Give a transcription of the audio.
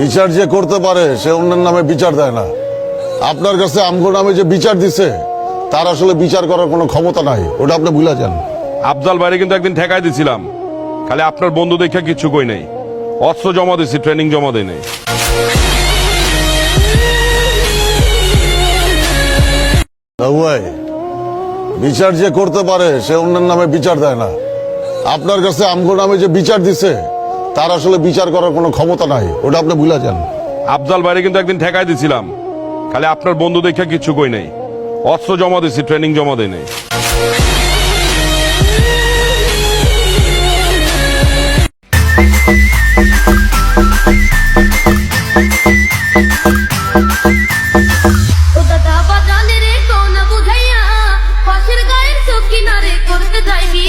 বিচার যে করতে পারে সে অন্যের নামে বিচার দেয় না। আপনার কাছে আমগো নামে যে বিচার দিছে তার আসলে বিচার করার কোনো ক্ষমতা নাই। ওটা আপনি ভুলে যান। আফজাল বাইরে কিন্তু একদিন ঠেকাই দিছিলাম। খালি আপনার বন্ধু দেখে কিছু কই নাই। অস্ত্র জমা দিছি ট্রেনিং জমা দেয় নাই। বিচার যে করতে পারে সে অন্যের নামে বিচার দেয় না। আপনার কাছে আমগো নামে যে বিচার দিছে তার আসলে বিচার করার কোনো ক্ষমতা নাই ওটা আপনি ভুলে যান। আফজাল বাইরে কিন্তু একদিন ঠেকাই দিছিলাম। খালি আপনার বন্ধু দেখে কিছু কই নাই। অস্ত্র জমা দিছি ট্রেনিং জমা দেয় নাই। করতে যাইবি।